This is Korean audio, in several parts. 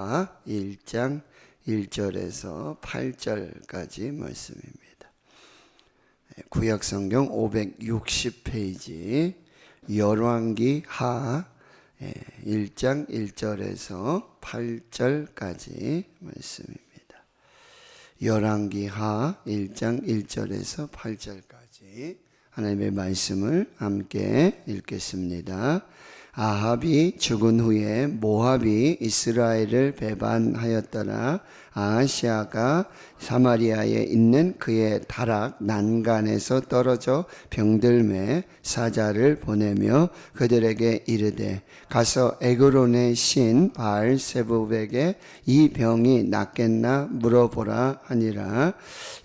1장 1절에서 8절까지 말씀입니다. 구약 성경 560페이지 열왕기 하 1장 1절에서 8절까지 말씀입니다. 열왕기 하 1장 1절에서 8절까지 하나님의 말씀을 함께 읽겠습니다. 아합이 죽은 후에 모압이 이스라엘을 배반하였더라 아시아가 사마리아에 있는 그의 다락 난간에서 떨어져 병들매 사자를 보내며 그들에게 이르되 가서 에그론의 신 바알세부백에 이 병이 낫겠나 물어보라 하니라.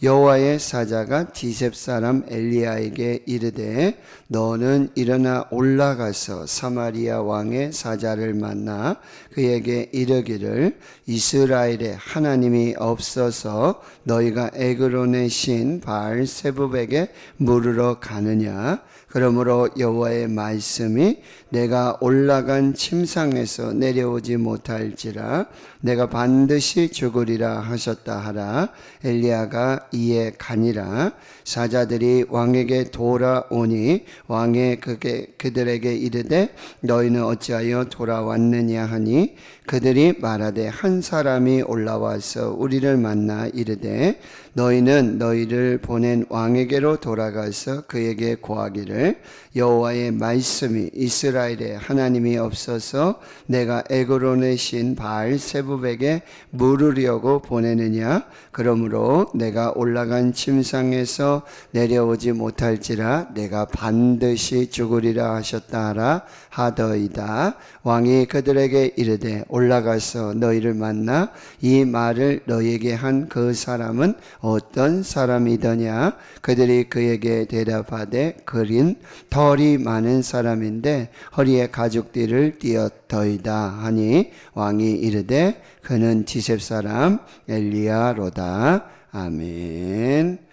여호와의 사자가 디셉 사람 엘리야에게 이르되 너는 일어나 올라가서 사마리아 왕의 사자를 만나 그에게 이르기를 이스라엘의 하나님 이 없어서 너희가 에그론의 신 바알세부백에 물으러 가느냐 그러므로 여호와의 말씀이 내가 올라간 침상에서 내려오지 못할지라 내가 반드시 죽으리라 하셨다 하라. 엘리야가 이에 가니라. 사자들이 왕에게 돌아오니 왕의 그게 그들에게 이르되 너희는 어찌하여 돌아왔느냐 하니 그들이 말하되 한 사람이 올라와서 우리를 만나 이르되 너희는 너희를 보낸 왕에게로 돌아가서 그에게 고하기를 여호와의 말씀이 이스라엘의 하나님이 없어서 내가 에그론의 신 바알 세부백에 물으려고 보내느냐? 그러므로 내가 올라간 침상에서 내려오지 못할지라 내가 반드시 죽으리라 하셨다 하라 하더이다. 왕이 그들에게 이르되 올라가서 너희를 만나 이 말을 너희에게 한 그 사람은 어떤 사람이더냐? 그들이 그에게 대답하되 그린 털이 많은 사람인데 허리에 가죽띠를 띄었더이다 하니 왕이 이르되 그는 지셉 사람 엘리야로다 아멘.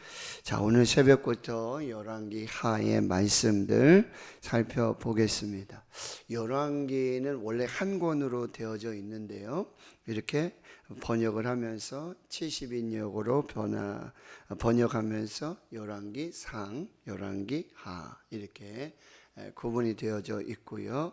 자, 오늘 새벽부터 열왕기 하의 말씀들 살펴보겠습니다. 열왕기는 원래 한 권으로 되어져 있는데요. 이렇게 번역을 하면서 70인역으로 변화 번역하면서 열왕기 상, 열왕기 하 이렇게 구분이 되어져 있고요.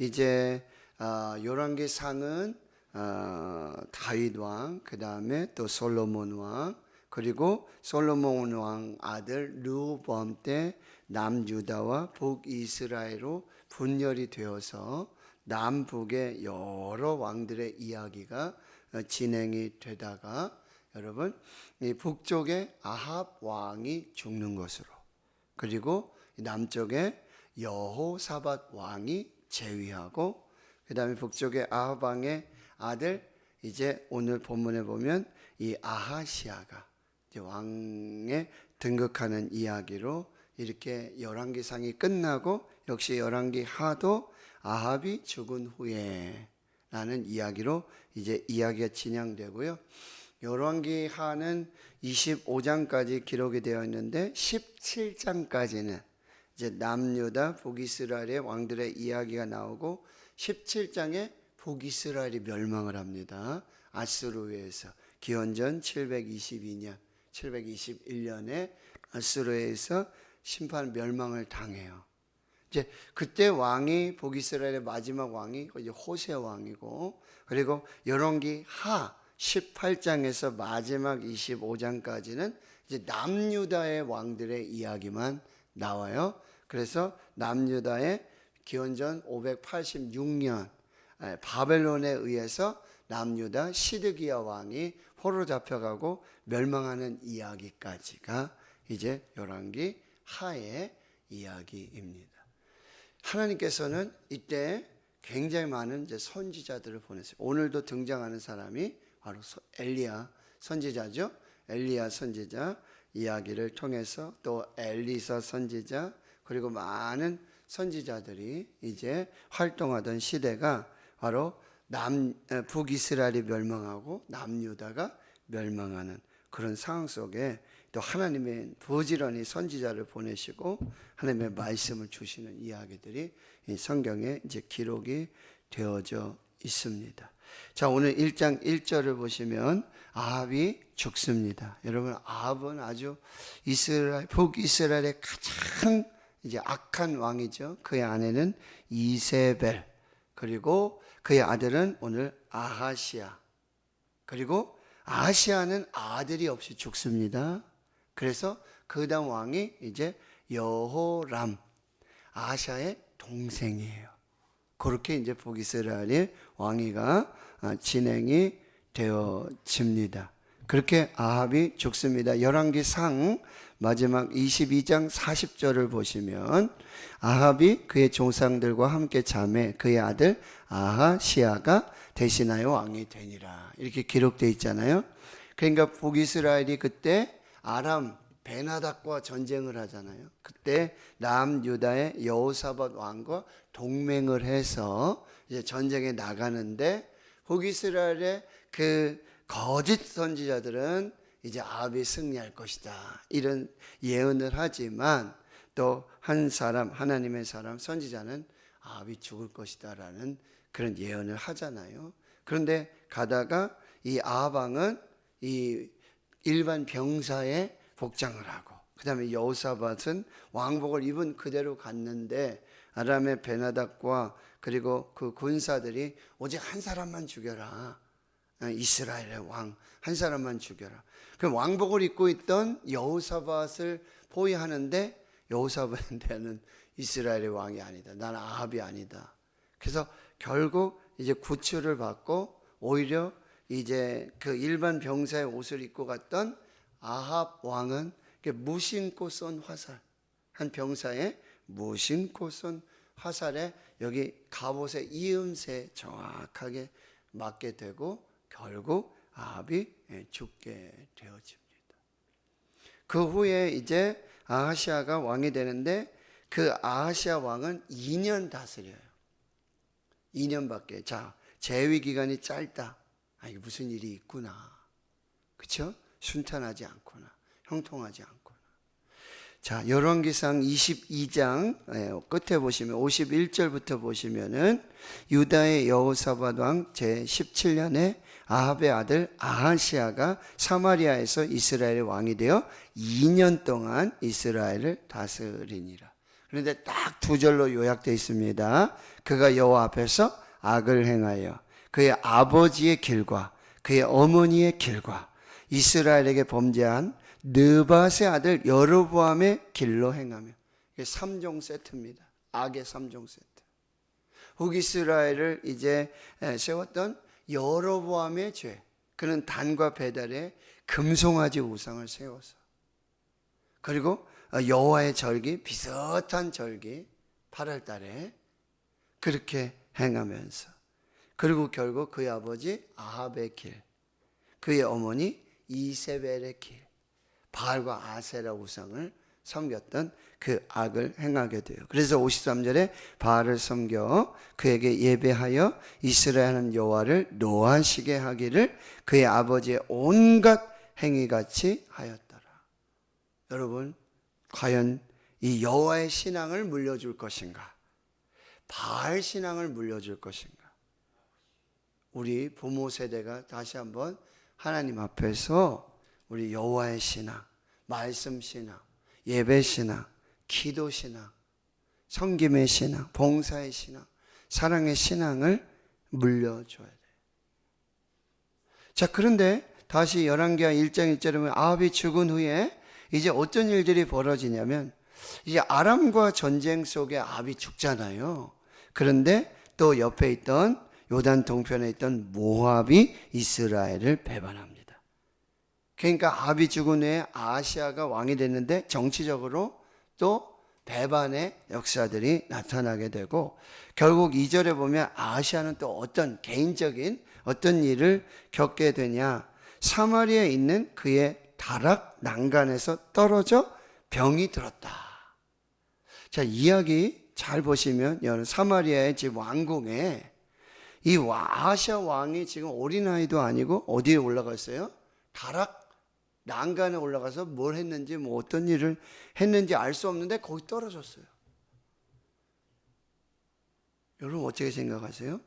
이제 아, 열왕기 상은 아, 다윗 왕, 그 다음에 또 솔로몬 왕, 그리고 솔로몬 왕 아들 르호보암 때 남유다와 북이스라엘로 분열이 되어서 남북의 여러 왕들의 이야기가 진행이 되다가 여러분 이 북쪽에 아합 왕이 죽는 것으로 그리고 남쪽에 여호사밧 왕이 제위하고 그다음에 북쪽에 아합 왕의 아들 이제 오늘 본문에 보면 이 아하시아가 왕에 등극하는 이야기로 이렇게 열왕기상이 끝나고 역시 열왕기 하도 아합이 죽은 후에 라는 이야기로 이제 이야기가 진행되고요. 열왕기 하는 25장까지 기록이 되어 있는데 17장까지는 이제 남유다 북이스라엘의 왕들의 이야기가 나오고 17장에 북이스라엘이 멸망을 합니다. 아스루에서 기원전 722년 721년에 아스루에서 심판 멸망을 당해요. 이제 그때 왕이 북이스라엘의 마지막 왕이 이제 호세 왕이고 그리고 열왕기 하 18장에서 마지막 25장까지는 이제 남유다의 왕들의 이야기만 나와요. 그래서 남유다의 기원전 586년 바벨론에 의해서 남유다 시드기야 왕이 포로 잡혀가고 멸망하는 이야기까지가 이제 열왕기 하의 이야기입니다. 하나님께서는 이때 굉장히 많은 이제 선지자들을 보냈어요. 오늘도 등장하는 사람이 바로 엘리야 선지자죠. 엘리야 선지자 이야기를 통해서 또 엘리사 선지자 그리고 많은 선지자들이 이제 활동하던 시대가 바로 남 북이스라엘이 멸망하고 남유다가 멸망하는 그런 상황 속에 또 하나님의 부지런히 선지자를 보내시고 하나님의 말씀을 주시는 이야기들이 이 성경에 이제 기록이 되어져 있습니다. 자, 오늘 1장 1절을 보시면 아합이 죽습니다. 여러분, 아합은 아주 이스라엘, 북이스라엘의 가장 이제 악한 왕이죠. 그의 아내는 이세벨, 그리고 그의 아들은 오늘 아하시아. 그리고 아하시아는 아들이 없이 죽습니다. 그래서 그 다음 왕이 이제 여호람, 아하시아의 동생이에요. 그렇게 이제 북이스라엘의 왕위가 아, 진행이 되어집니다. 그렇게 아합이 죽습니다. 열왕기상 마지막 22장 40절을 보시면 아합이 그의 조상들과 함께 잠에 그의 아들 아하시아가 대신하여 왕이 되니라. 이렇게 기록되어 있잖아요. 그러니까 북이스라엘이 그때 아람 베나닥과 전쟁을 하잖아요. 그때 남유다의 여호사밧 왕과 동맹을 해서 이제 전쟁에 나가는데 북이스라엘의 그 거짓 선지자들은 이제 아합이 승리할 것이다. 이런 예언을 하지만 또 한 사람 하나님의 사람 선지자는 아합이 죽을 것이다라는 그런 예언을 하잖아요. 그런데 가다가 이 아합 왕은 이 일반 병사에 복장을 하고 그다음에 여호사밧은 왕복을 입은 그대로 갔는데 아람의 베나닥과 그리고 그 군사들이 오직 한 사람만 죽여라. 어, 이스라엘의 왕 한 사람만 죽여라. 그럼 왕복을 입고 있던 여호사밧을 포위하는데 여호사밧한테는 이스라엘의 왕이 아니다. 나는 아합이 아니다. 그래서 결국 이제 구출을 받고 오히려 이제 그 일반 병사의 옷을 입고 갔던 아합 왕은 무심코 쏜 화살 한 병사의 무심코 쏜 화살에 여기 갑옷의 이음새 정확하게 맞게 되고 결국 아합이 예, 죽게 되어집니다. 그 후에 이제 아하시아가 왕이 되는데 그 아하시아 왕은 2년 다스려요. 2년밖에. 자, 재위 기간이 짧다. 아, 이게 무슨 일이 있구나. 그쵸? 순탄하지 않구나. 형통하지 않구나. 자, 열왕기상 22장 예, 끝에 보시면 51절부터 보시면은 유다의 여호사밧 왕 제 17년에 아합의 아들 아하시아가 사마리아에서 이스라엘의 왕이 되어 2년 동안 이스라엘을 다스리니라. 그런데 딱 두 절로 요약되어 있습니다. 그가 여호와 앞에서 악을 행하여 그의 아버지의 길과 그의 어머니의 길과 이스라엘에게 범죄한 느밧의 아들 여로보암의 길로 행하며 이게 3종 세트입니다. 악의 3종 세트. 북이스라엘을 이제 세웠던 여로보암의 죄. 그는 단과 배달에 금송아지 우상을 세워서 그리고 여호와의 절기 비슷한 절기 8월 달에 그렇게 행하면서 그리고 결국 그의 아버지 아합의 길 그의 어머니 이세벨의 길 바알과 아세라 우상을 섬겼던 그 악을 행하게 돼요. 그래서 53절에 바알을 섬겨 그에게 예배하여 이스라엘은 여호와를 노하시게 하기를 그의 아버지의 온갖 행위같이 하였더라. 여러분, 과연 이 여호와의 신앙을 물려줄 것인가? 바알 신앙을 물려줄 것인가? 우리 부모 세대가 다시 한번 하나님 앞에서 우리 여호와의 신앙, 말씀 신앙, 예배 신앙, 기도 신앙, 성김의 신앙, 봉사의 신앙, 사랑의 신앙을 물려줘야 돼. 자, 그런데 다시 열왕기하 1장 1절에 보면 아합이 죽은 후에 이제 어떤 일들이 벌어지냐면 이제 아람과 전쟁 속에 아합이 죽잖아요. 그런데 또 옆에 있던 요단 동편에 있던 모압이 이스라엘을 배반합니다. 그러니까 아합이 죽은 후에 아시아가 왕이 됐는데 정치적으로 또 배반의 역사들이 나타나게 되고 결국 2절에 보면 아시아는 또 어떤 개인적인 어떤 일을 겪게 되냐 사마리아에 있는 그의 다락 난간에서 떨어져 병이 들었다. 자, 이야기 잘 보시면 여러분 사마리아의 집 왕궁에 이 아시아 왕이 지금 어린아이도 아니고 어디에 올라갔어요? 다락 난간에 올라가서 뭘 했는지 뭐 어떤 일을 했는지 알 수 없는데 거기 떨어졌어요. 여러분 어떻게 생각하세요?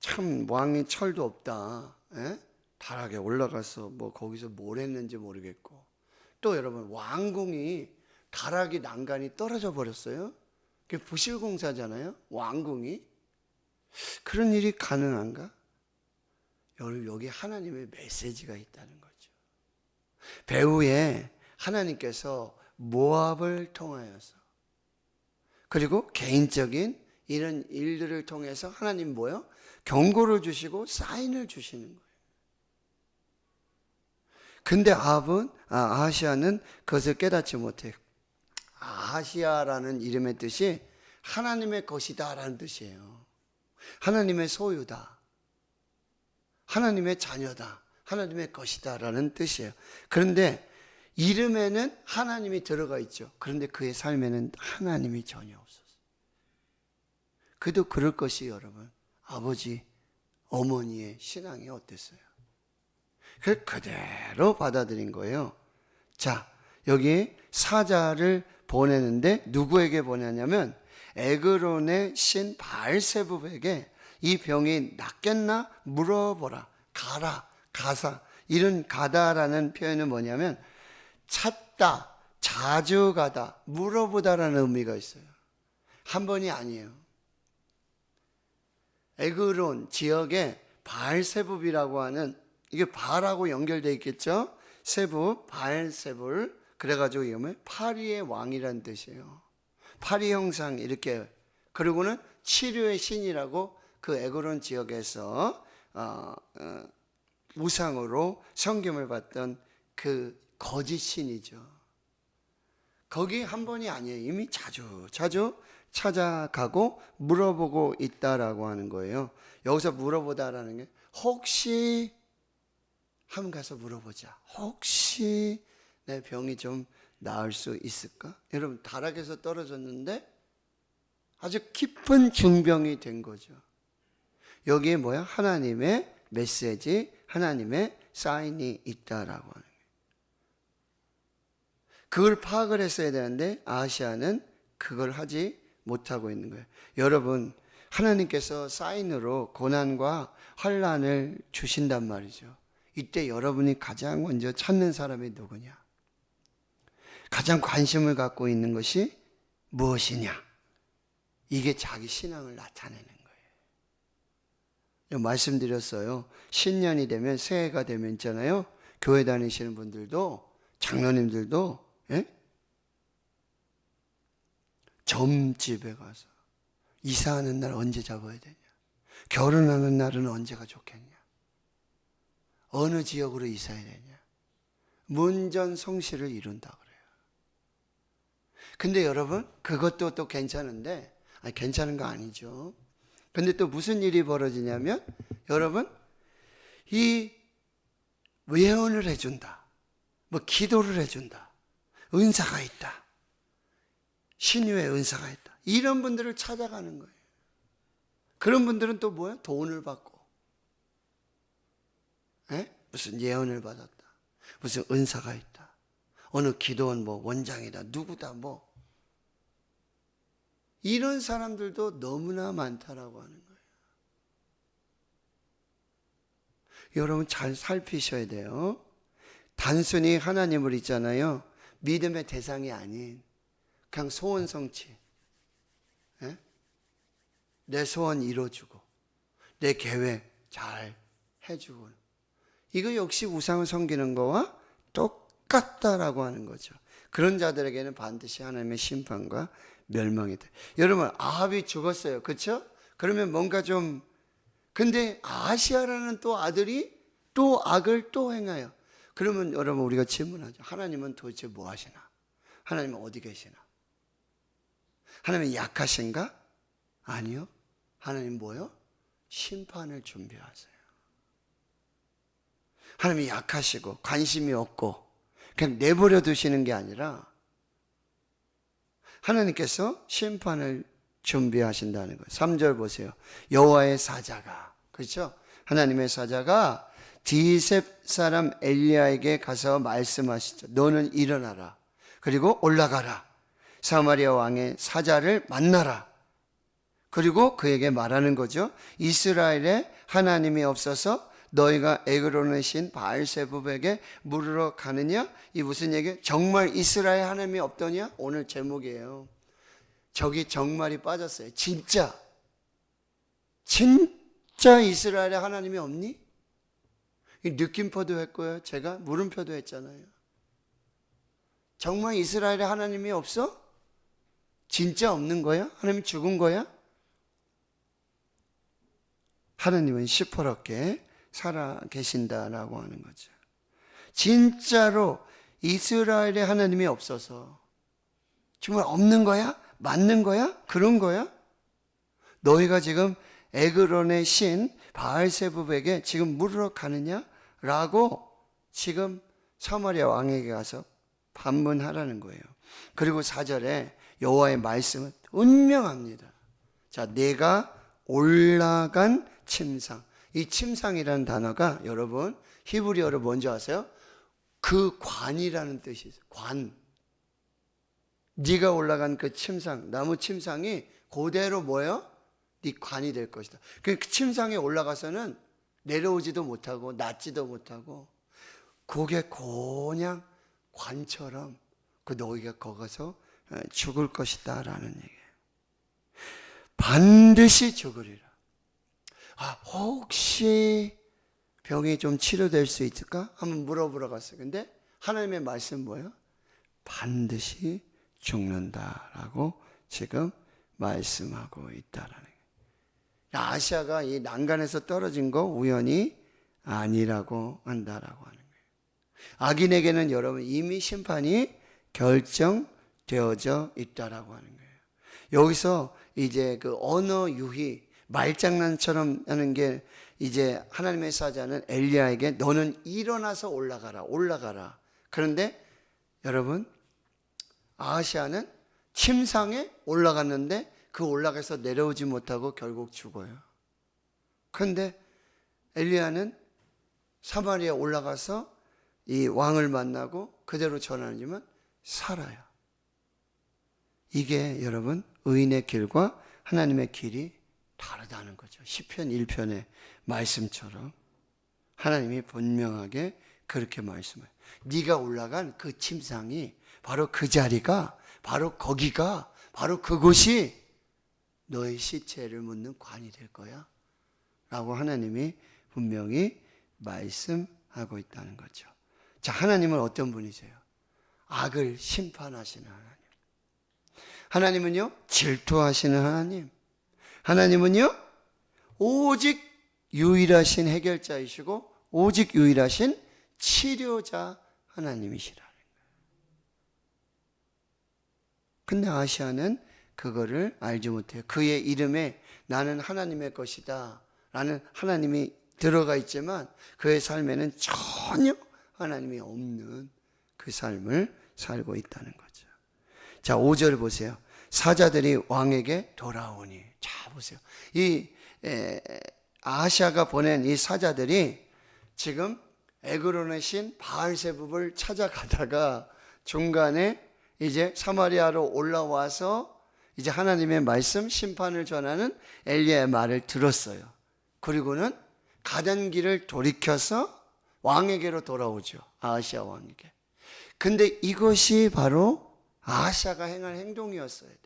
참 왕이 철도 없다. 에? 다락에 올라가서 뭐 거기서 뭘 했는지 모르겠고 또 여러분 왕궁이 다락이 난간이 떨어져 버렸어요. 그게 부실공사잖아요. 왕궁이 그런 일이 가능한가? 여러분 여기 하나님의 메시지가 있다는 거죠. 배후에 하나님께서 모압을 통하여서 그리고 개인적인 이런 일들을 통해서 하나님 뭐요? 경고를 주시고 사인을 주시는 거예요. 근데 아합은 아, 아하시아는 그것을 깨닫지 못해요. 아하시아라는 이름의 뜻이 하나님의 것이다라는 뜻이에요. 하나님의 소유다. 하나님의 자녀다. 하나님의 것이다 라는 뜻이에요. 그런데 이름에는 하나님이 들어가 있죠. 그런데 그의 삶에는 하나님이 전혀 없었어요. 그도 그럴 것이 여러분. 아버지, 어머니의 신앙이 어땠어요? 그 그대로 받아들인 거예요. 자, 여기 사자를 보내는데 누구에게 보내냐면 에그론의 신 바알세부에게 이 병이 낫겠나 물어보라. 가라. 가사. 이런 가다라는 표현은 뭐냐면 찾다, 자주 가다, 물어보다라는 의미가 있어요. 한 번이 아니에요. 에그론 지역에 바알세불이라고 하는 이게 바알하고 연결되어 있겠죠? 세부, 바알세불. 그래가지고 이거는 파리의 왕이라는 뜻이에요. 파리 형상 이렇게 그리고는 치료의 신이라고 그 에그론 지역에서 어, 어, 우상으로 성김을 받던 그 거짓 신이죠. 거기 한 번이 아니에요. 이미 자주 자주 찾아가고 물어보고 있다라고 하는 거예요. 여기서 물어보다라는 게 혹시 한번 가서 물어보자. 혹시 내 병이 좀 나을 수 있을까? 여러분 다락에서 떨어졌는데 아주 깊은 중병이 된 거죠. 여기에 뭐야? 하나님의 메시지, 하나님의 사인이 있다라고 하는 거예요. 그걸 파악을 했어야 되는데 아시아는 그걸 하지 못하고 있는 거예요. 여러분 하나님께서 사인으로 고난과 환란을 주신단 말이죠. 이때 여러분이 가장 먼저 찾는 사람이 누구냐? 가장 관심을 갖고 있는 것이 무엇이냐? 이게 자기 신앙을 나타내는. 말씀드렸어요. 신년이 되면 새해가 되면 있잖아요. 교회 다니시는 분들도 장로님들도 예? 점집에 가서 이사하는 날 언제 잡아야 되냐? 결혼하는 날은 언제가 좋겠냐? 어느 지역으로 이사해야 되냐? 문전 성시를 이룬다 그래요. 근데 여러분 그것도 또 괜찮은데 아니, 괜찮은 거 아니죠. 근데 또 무슨 일이 벌어지냐면 여러분 이 외원을 해준다. 뭐 기도를 해준다. 은사가 있다. 신유의 은사가 있다. 이런 분들을 찾아가는 거예요. 그런 분들은 또 뭐야? 돈을 받고. 에? 무슨 예언을 받았다. 무슨 은사가 있다. 어느 기도원 뭐 원장이다. 누구다 뭐. 이런 사람들도 너무나 많다라고 하는 거예요. 여러분 잘 살피셔야 돼요. 단순히 하나님을 있잖아요. 믿음의 대상이 아닌 그냥 소원 성취. 예? 내 소원 이뤄주고 내 계획 잘 해주고 이거 역시 우상을 섬기는 거와 똑같다라고 하는 거죠. 그런 자들에게는 반드시 하나님의 심판과 멸망이 돼. 여러분 아합이 죽었어요. 그렇죠? 그러면 뭔가 좀 근데 아시아라는 또 아들이 또 악을 또 행하여. 그러면 여러분 우리가 질문하죠. 하나님은 도대체 뭐 하시나? 하나님은 어디 계시나? 하나님은 약하신가? 아니요. 하나님 뭐요? 심판을 준비하세요. 하나님이 약하시고 관심이 없고 그냥 내버려 두시는 게 아니라 하나님께서 심판을 준비하신다는 거예요. 3절 보세요. 여호와의 사자가 그렇죠? 하나님의 사자가 디셉 사람 엘리야에게 가서 말씀하시죠. 너는 일어나라. 그리고 올라가라. 사마리아 왕의 사자를 만나라. 그리고 그에게 말하는 거죠. 이스라엘에 하나님이 없어서 너희가 에그로의 신 바알세부백에 물으러 가느냐? 이 무슨 얘기? 정말 이스라엘 하나님이 없더냐? 오늘 제목이에요. 저기 정말이 빠졌어요. 진짜. 진짜 이스라엘에 하나님이 없니? 이 느낌표도 했고요. 제가 물음표도 했잖아요. 정말 이스라엘에 하나님이 없어? 진짜 없는 거야? 하나님 죽은 거야? 하나님은 시퍼렇게 살아 계신다라고 하는 거죠. 진짜로 이스라엘에 하나님이 없어서 정말 없는 거야? 맞는 거야? 그런 거야? 너희가 지금 에그론의 신 바알세부백에 지금 물으러 가느냐? 라고 지금 사마리아 왕에게 가서 반문하라는 거예요. 그리고 4절에 여호와의 말씀은 운명합니다. 자, 내가 올라간 침상. 이 침상이라는 단어가 여러분 히브리어로 뭔지 아세요? 그 관이라는 뜻이 있어요. 관. 네가 올라간 그 침상, 나무 침상이 그대로 뭐예요? 네 관이 될 것이다. 그 침상에 올라가서는 내려오지도 못하고 낫지도 못하고 고개 그냥 관처럼 그 너희가 거기서 죽을 것이다라는 얘기예요. 반드시 죽으리라. 아, 혹시 병이 좀 치료될 수 있을까? 한번 물어보러 갔어요. 근데 하나님의 말씀 뭐예요? 반드시 죽는다라고 지금 말씀하고 있다라는 거예요. 아시아가 이 난간에서 떨어진 거 우연히 아니라고 한다라고 하는 거예요. 악인에게는 여러분 이미 심판이 결정되어져 있다라고 하는 거예요. 여기서 이제 그 언어 유희 말장난처럼 하는 게 이제 하나님의 사자는 엘리야에게 너는 일어나서 올라가라 올라가라. 그런데 여러분 아시아는 침상에 올라갔는데 그 올라가서 내려오지 못하고 결국 죽어요. 그런데 엘리야는 사마리아 올라가서 이 왕을 만나고 그대로 전하지만 살아요. 이게 여러분 의인의 길과 하나님의 길이 다르다는 거죠. 시편 1편의 말씀처럼 하나님이 분명하게 그렇게 말씀해요. 네가 올라간 그 침상이 바로 그 자리가 바로 거기가 바로 그곳이 너의 시체를 묻는 관이 될 거야. 라고 하나님이 분명히 말씀하고 있다는 거죠. 자, 하나님은 어떤 분이세요? 악을 심판하시는 하나님. 하나님은요, 질투하시는 하나님. 하나님은요, 오직 유일하신 해결자이시고, 오직 유일하신 치료자 하나님이시라는. 근데 아시아는 그거를 알지 못해요. 그의 이름에 나는 하나님의 것이다. 라는 하나님이 들어가 있지만 그의 삶에는 전혀 하나님이 없는 그 삶을 살고 있다는 거죠. 자, 5절 보세요. 사자들이 왕에게 돌아오니. 자, 보세요. 이 에, 아시아가 보낸 이 사자들이 지금 에그론의 신 바알세붑을 찾아가다가 중간에 이제 사마리아로 올라와서 이제 하나님의 말씀 심판을 전하는 엘리야의 말을 들었어요. 그리고는 가던 길을 돌이켜서 왕에게로 돌아오죠. 아시아 왕에게. 근데 이것이 바로 아시아가 행할 행동이었어야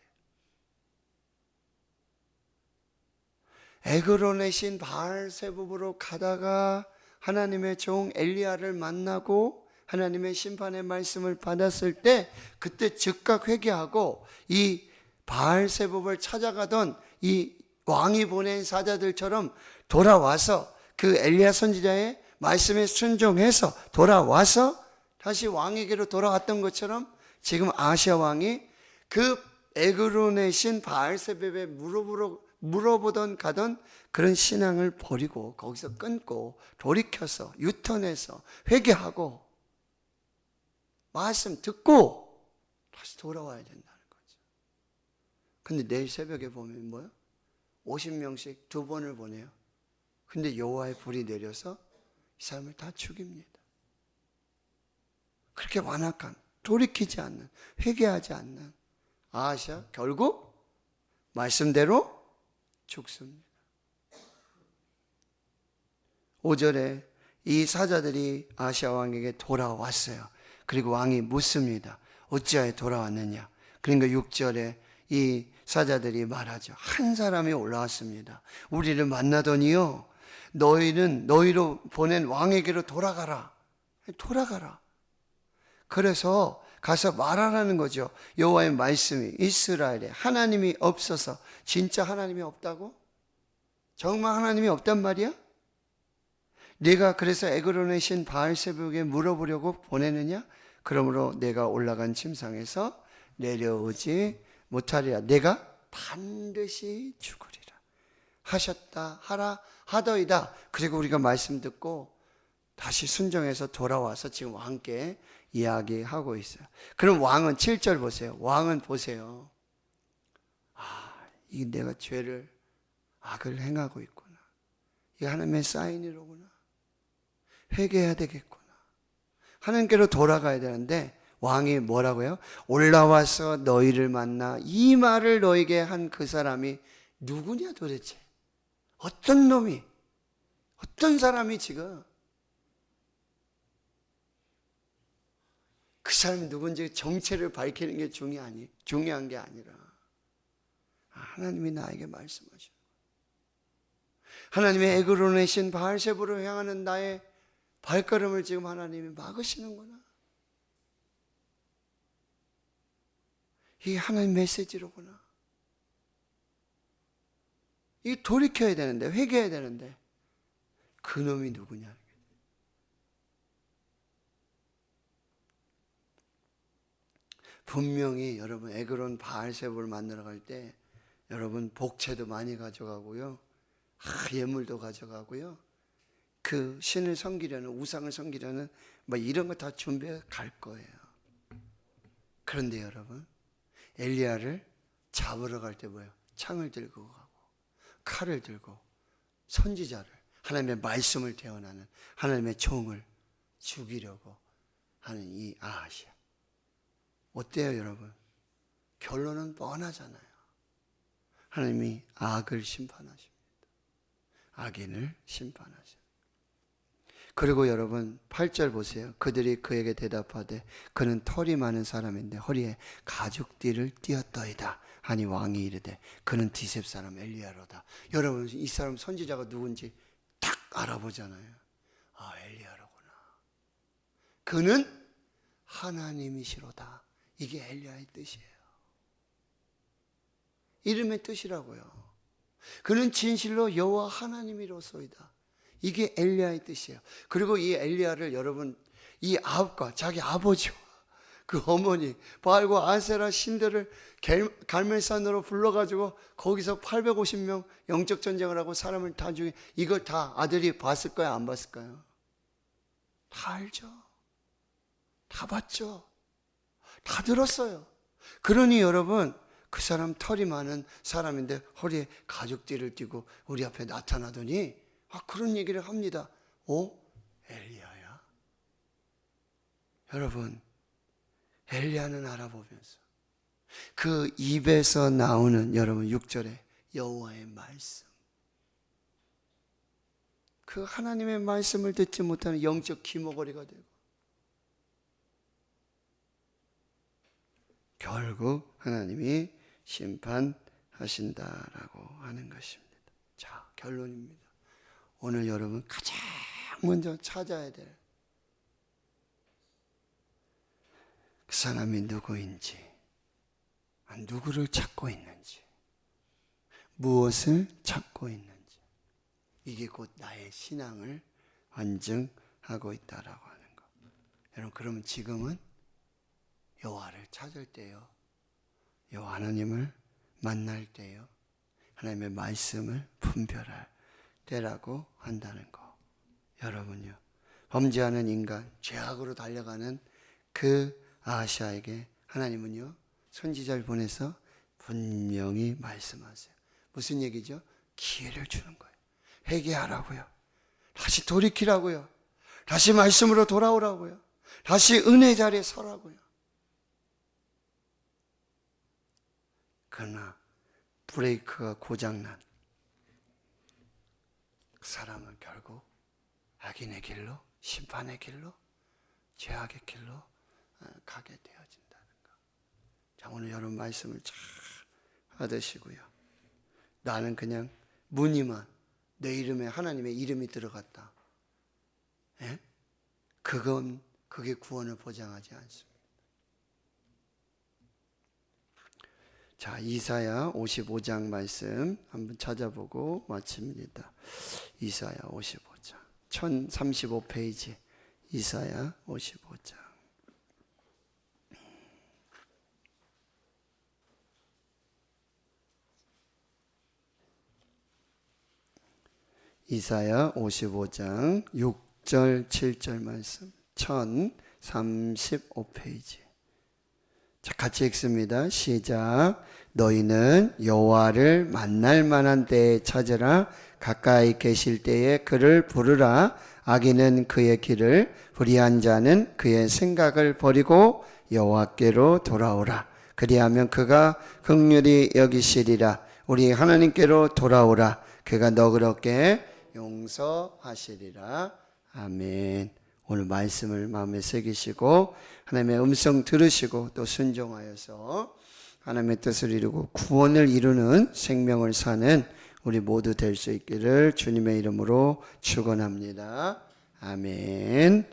에그론의 신 바알세붑으로 가다가 하나님의 종 엘리야를 만나고 하나님의 심판의 말씀을 받았을 때 그때 즉각 회개하고 이 바알세붑을 찾아가던 이 왕이 보낸 사자들처럼 돌아와서 그 엘리야 선지자의 말씀에 순종해서 돌아와서 다시 왕에게로 돌아왔던 것처럼 지금 아시아 왕이 그 에그론의 신 바알세붑에 물어보러 물어보던 가던 그런 신앙을 버리고 거기서 끊고 돌이켜서 유턴해서 회개하고 말씀 듣고 다시 돌아와야 된다는 거죠. 근데 내일 새벽에 보면 뭐요? 50명씩 두 번을 보내요. 근데 여호와의 불이 내려서 이 사람을 다 죽입니다. 그렇게 완악한 돌이키지 않는 회개하지 않는 아시아 결국 말씀대로 죽습니다. 5절에 이 사자들이 아시아 왕에게 돌아왔어요. 그리고 왕이 묻습니다. 어찌하여 돌아왔느냐? 그러니까 6절에 이 사자들이 말하죠. 한 사람이 올라왔습니다. 우리를 만나더니요. 너희는 너희로 보낸 왕에게로 돌아가라. 돌아가라. 그래서 가서 말하라는 거죠. 여호와의 말씀이 이스라엘에 하나님이 없어서 진짜 하나님이 없다고? 정말 하나님이 없단 말이야? 네가 그래서 에그론의 신 바알세복에 물어보려고 보내느냐? 그러므로 내가 올라간 침상에서 내려오지 못하리라. 내가 반드시 죽으리라. 하셨다 하라 하더이다. 그리고 우리가 말씀 듣고 다시 순종해서 돌아와서 지금 왕께 이야기하고 있어요. 그럼 왕은 7절 보세요. 왕은 보세요. 아, 이 내가 죄를 악을 행하고 있구나. 이 하나님의 사인이로구나. 회개해야 되겠구나. 하나님께로 돌아가야 되는데 왕이 뭐라고요? 올라와서 너희를 만나 이 말을 너에게 한 그 사람이 누구냐 도대체? 어떤 놈이? 어떤 사람이 지금? 그 사람이 누군지 정체를 밝히는 게 중요하니, 중요한 게 아니라 아, 하나님이 나에게 말씀하시는 하나님의 에그론의 신 바알세부로 향하는 나의 발걸음을 지금 하나님이 막으시는구나. 이 하나님 메시지로구나. 이 돌이켜야 되는데, 회개해야 되는데, 그 놈이 누구냐? 분명히 여러분 에그론 바알세부를 만나러 갈 때 여러분 복채도 많이 가져가고요. 아, 예물도 가져가고요. 그 신을 섬기려는 우상을 섬기려는 뭐 이런 거 다 준비해 갈 거예요. 그런데 여러분 엘리야를 잡으러 갈 때 뭐예요? 창을 들고 가고 칼을 들고 선지자를 하나님의 말씀을 대언하는 하나님의 종을 죽이려고 하는 이 아하시아. 어때요, 여러분? 결론은 뻔하잖아요. 하나님이 악을 심판하십니다. 악인을 심판하십니다. 그리고 여러분 8절 보세요. 그들이 그에게 대답하되 그는 털이 많은 사람인데 허리에 가죽띠를 띄었더이다. 하니 왕이 이르되 그는 디셉 사람 엘리야로다. 여러분 이 사람 선지자가 누군지 딱 알아보잖아요. 아 엘리야로구나. 그는 하나님이시로다. 이게 엘리야의 뜻이에요. 이름의 뜻이라고요. 그는 진실로 여호와 하나님이로소이다. 이게 엘리야의 뜻이에요. 그리고 이 엘리야를 여러분 이 아합과 자기 아버지와 그 어머니 바알과 아세라 신들을 갈멜산으로 불러가지고 거기서 850명 영적 전쟁을 하고 사람을 다 죽인 이걸 다 아들이 봤을 거야 안 봤을까요? 다 알죠. 다 봤죠. 다 들었어요. 그러니 여러분 그 사람 털이 많은 사람인데 허리에 가죽띠를 띠고 우리 앞에 나타나더니 아 그런 얘기를 합니다. 어? 엘리야야? 여러분 엘리야는 알아보면서 그 입에서 나오는 여러분 6절에 여호와의 말씀 그 하나님의 말씀을 듣지 못하는 영적 기모거리가 되고 결국 하나님이 심판하신다라고 하는 것입니다. 자, 결론입니다. 오늘 여러분 가장 먼저 찾아야 될 그 사람이 누구인지, 아, 누구를 찾고 있는지, 무엇을 찾고 있는지, 이게 곧 나의 신앙을 완증하고 있다라고 하는 것. 여러분, 그러면 지금은 여호와를 찾을 때요. 여호와 하나님을 만날 때요. 하나님의 말씀을 분별할 때라고 한다는 거. 여러분요. 범죄하는 인간, 죄악으로 달려가는 그 아시아에게 하나님은요. 선지자를 보내서 분명히 말씀하세요. 무슨 얘기죠? 기회를 주는 거예요. 회개하라고요. 다시 돌이키라고요. 다시 말씀으로 돌아오라고요. 다시 은혜 자리에 서라고요. 그러나 브레이크가 고장난 그 사람은 결국 악인의 길로 심판의 길로 죄악의 길로 어, 가게 되어진다는 거. 자 오늘 여러분 말씀을 잘 받으시고요. 나는 그냥 무늬만 내 이름에 하나님의 이름이 들어갔다. 예? 그건 그게 구원을 보장하지 않습니다. 자, 이사야 55장 말씀 한번 찾아보고 마칩니다. 이사야 55장. 1035페이지. 이사야 55장. 이사야 55장 6절 7절 말씀 1035페이지 자 같이 읽습니다. 시작. 너희는 여호와를 만날 만한 때에 찾으라. 가까이 계실 때에 그를 부르라. 악인은 그의 길을 불의한 자는 그의 생각을 버리고 여호와께로 돌아오라. 그리하면 그가 극률이 여기시리라. 우리 하나님께로 돌아오라. 그가 너그럽게 용서하시리라. 아멘. 오늘 말씀을 마음에 새기시고 하나님의 음성 들으시고 또 순종하여서 하나님의 뜻을 이루고 구원을 이루는 생명을 사는 우리 모두 될 수 있기를 주님의 이름으로 축원합니다. 아멘.